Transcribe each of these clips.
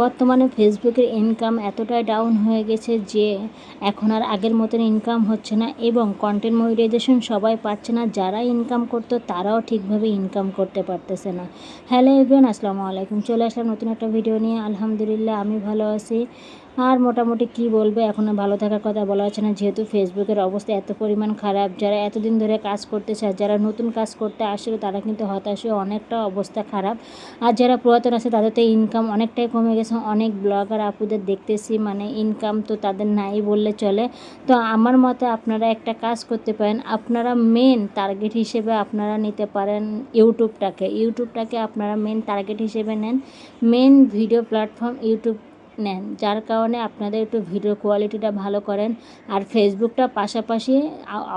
বর্তমানে ফেসবুকের ইনকাম এতটাই ডাউন হয়ে গেছে যে এখন আর আগের মতন ইনকাম হচ্ছে না এবং কন্টেন্ট মনিটাইজেশন সবাই পাচ্ছে না। যারা ইনকাম করতো তারাও ঠিকভাবে ইনকাম করতে পারতেছে না। হ্যালো এভরিওয়ান আসসালামু আলাইকুম। চলে আসলাম নতুন একটা ভিডিও নিয়ে। আলহামদুলিল্লাহ, আমি ভালো আছি। আর মোটামুটি কি বলব এখনও ভালো থাকার কথা বলা হচ্ছে না। যেহেতু ফেসবুকের অবস্থা এত পরিমাণ খারাপ, যারা এতদিন ধরে কাজ করতে চায় যারা নতুন কাজ করতে আসছিল, তারা কিন্তু হতাশ হয়ে অনেকটা অবস্থা খারাপ। আর যারা পুরাতন আছে, তাদের তো ইনকাম অনেকটাই কমে গেছে। অনেক ব্লগার আপুদের দেখতেছি মানে ইনকাম তো তাদের নাই বললে চলে। তো আমার মতে আপনারা একটা কাজ করতে পারেন। আপনারা মেন টার্গেট হিসেবে আপনারা নিতে পারেন ইউটিউবটাকে ইউটিউবটাকে আপনারা মেন টার্গেট হিসেবে নেন। মেন ভিডিও প্ল্যাটফর্ম ইউটিউব নেন, যার কারণে আপনাদের একটু ভিডিও কোয়ালিটিটা ভালো করেন আর ফেসবুকটা পাশাপাশি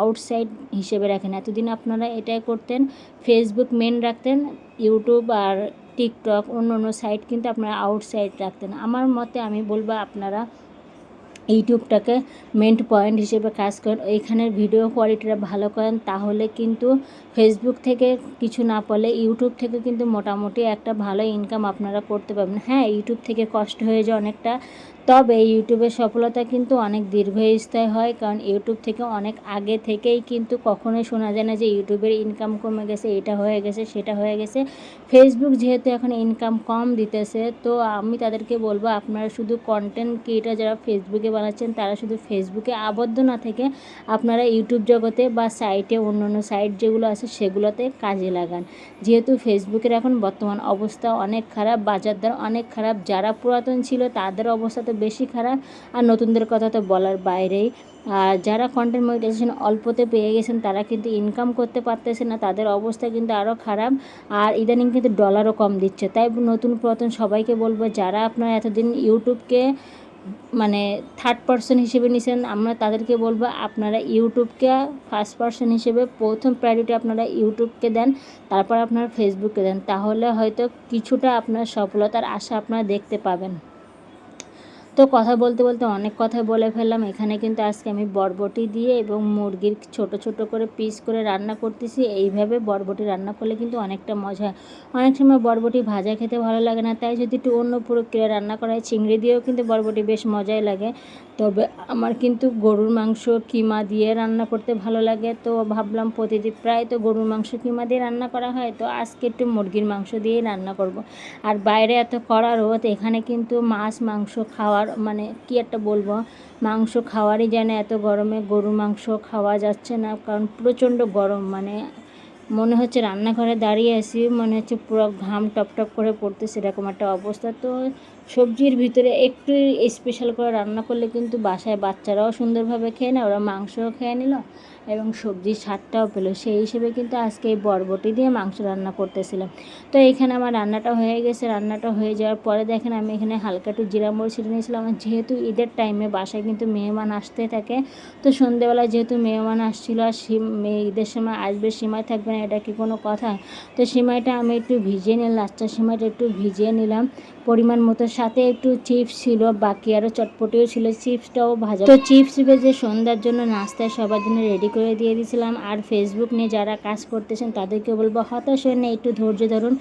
আউটসাইড হিসেবে রাখেন। এতদিন আপনারা এটাই করতেন ফেসবুক মেন রাখতেন ইউটিউব আর টিকটক অন্য অন্য সাইট কিন্তু আপনারা আউটসাইড রাখতেন। আমার মতে আমি বলব আপনারা ইউটিউবটাকে মেন্ট পয়েন্ট হিসেবে কাজ করেন। ওইখানের ভিডিও কোয়ালিটিটা ভালো করেন, তাহলে কিন্তু ফেসবুক থেকে কিছু না পারলে ইউটিউব থেকে কিন্তু মোটামুটি একটা ভালো ইনকাম আপনারা করতে পারবেন। হ্যাঁ ইউটিউব থেকে কষ্ট হয়ে যায় অনেকটা, তবে ইউটিউবের সফলতা কিন্তু অনেক দীর্ঘস্থায়ী হয়, কারণ ইউটিউব থেকে অনেক আগে থেকেই কিন্তু কখনোই শোনা যায় না যে ইউটিউবের ইনকাম কমে গেছে, এটা হয়ে গেছে, সেটা হয়ে গেছে। ফেসবুক যেহেতু এখন ইনকাম কম দিতেছে, তো আমি তাদেরকে বলব আপনারা শুধু কন্টেন্ট ক্রিয়েটার যারা ফেসবুকে বানাচ্ছেন, তারা শুধু ফেসবুকে আবদ্ধ না থেকে আপনারা ইউটিউব জগতে বা সাইটে অন্য অন্য সাইট যেগুলো আছে সেগুলোতে কাজে লাগান। যেহেতু ফেসবুকের এখন বর্তমান অবস্থা অনেক খারাপ, বাজার দর অনেক খারাপ, যারা পুরাতন ছিল তাদের অবস্থা তো বেশি খারাপ আর নতুনদের কথা তো বলার বাইরেই। আর যারা কন্টেন্ট মনিটাইজেশন অল্পতে পেয়ে গেছেন, তারা কিন্তু ইনকাম করতে পারতেছে না, তাদের অবস্থা কিন্তু আরও খারাপ আর ইদানিং কিন্তু ডলারও কম দিচ্ছে। তাই নতুন পুরাতন সবাইকে বলব, যারা আপনারা এতদিন ইউটিউবকে মানে থার্ড পার্সন হিসেবে নিছেন, আমরা তাদেরকে বলব আপনারা ইউটিউবকে ফার্স্ট পার্সন হিসেবে প্রথম প্রায়োরিটি আপনারা ইউটিউবকে দেন, তারপর আপনারা ফেসবুককে দেন, তাহলে হয়তো কিছুটা আপনার সফলতার আশা আপনারা দেখতে পাবেন। তো কথা বলতে বলতে অনেক কথা বলে ফেললাম। এখানে কিন্তু আজকে আমি বরবটি দিয়ে এবং মুরগির ছোট ছোট করে পিস করে রান্না করতেছি। এইভাবে বরবটি রান্না করলে কিন্তু অনেকটা মজা হয়। অনেক সময় বরবটি ভাজা খেতে ভালো লাগে না। তাই যদি একটু অন্য প্রক্রিয়া রান্না করা হয়, চিংড়ি দিয়েও কিন্তু বরবটি বেশ মজাই লাগে। তবে আমার কিন্তু গরুর মাংস কিমা দিয়ে রান্না করতে ভালো লাগে। তো ভাবলাম প্রতিদিন প্রায় তো গরুর মাংস কিমা দিয়ে রান্না করা হয়। তো আজকে একটু মুরগির মাংস দিয়েই রান্না করব। আর বাইরে এত করা রোদ, এখানে কিন্তু মাছ, মাংস খাওয়ার মানে কি একটা বলব, মাংস খাওয়ারই যেন এত গরমে গরু মাংস খাওয়া যাচ্ছে না, কারণ প্রচণ্ড গরম মানে মনে হচ্ছে রান্নাঘরে দাঁড়িয়ে আছি, মনে হচ্ছে পুরো ঘাম টপ টপ করে পড়তে সেরকম একটা অবস্থা। তো সবজির ভিতরে একটু স্পেশাল করে রান্না করলে কিন্তু বাসায় বাচ্চারাও সুন্দরভাবে খেয়ে নেয়, ওরা মাংসও খেয়ে নিল এবং সবজির স্বাদটাও পেল। সেই হিসেবে কিন্তু আজকে এই বরবটি দিয়ে মাংস রান্না করতেছিলাম। তো এখানে আমার রান্নাটা হয়ে গেছে। রান্নাটা হয়ে যাওয়ার পরে দেখেন আমি এখানে হালকা একটু জিরা মরিচ ছিটে নিয়েছিলাম। যেহেতু ঈদের টাইমে বাসায় কিন্তু মেহমান আসতে থাকে, তো সন্ধেবেলায় যেহেতু মেহমান আসছিল আর ঈদের সময় আসবে সীমায় থাকবে না, এটা কি কোনো কথা? তো সিমাইটা আমি একটু ভিজিয়ে নিলাম লাচ্চা সিমাইটা একটু ভিজিয়ে নিলাম। পরিমাণ মতো, সাথে একটু চিপস ছিল, বাকি আরও চটপটিও ছিল। চিপসটাও ভাজা। তো চিপস ভেজে সন্ধ্যার জন্য নাস্তায় সবার জন্য রেডি করে দিয়ে দিয়েছিলাম। আর ফেসবুক নিয়ে যারা কাজ করতেছেন, তাদেরকে বলব, হতাশ হয়ে নিয়ে একটু ধৈর্য ধরুন।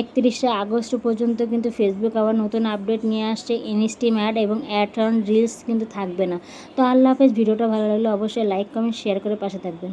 একত্রিশে আগস্ট পর্যন্ত কিন্তু ফেসবুক আবার নতুন আপডেট নিয়ে আসছে। ইনস্টিম অ্যাড এবং অ্যাড রিলস কিন্তু থাকবে না। তো আল্লাহ হাফেজ, ভিডিওটা ভালো লাগলে অবশ্যই লাইক কমেন্ট শেয়ার করে পাশে থাকবেন।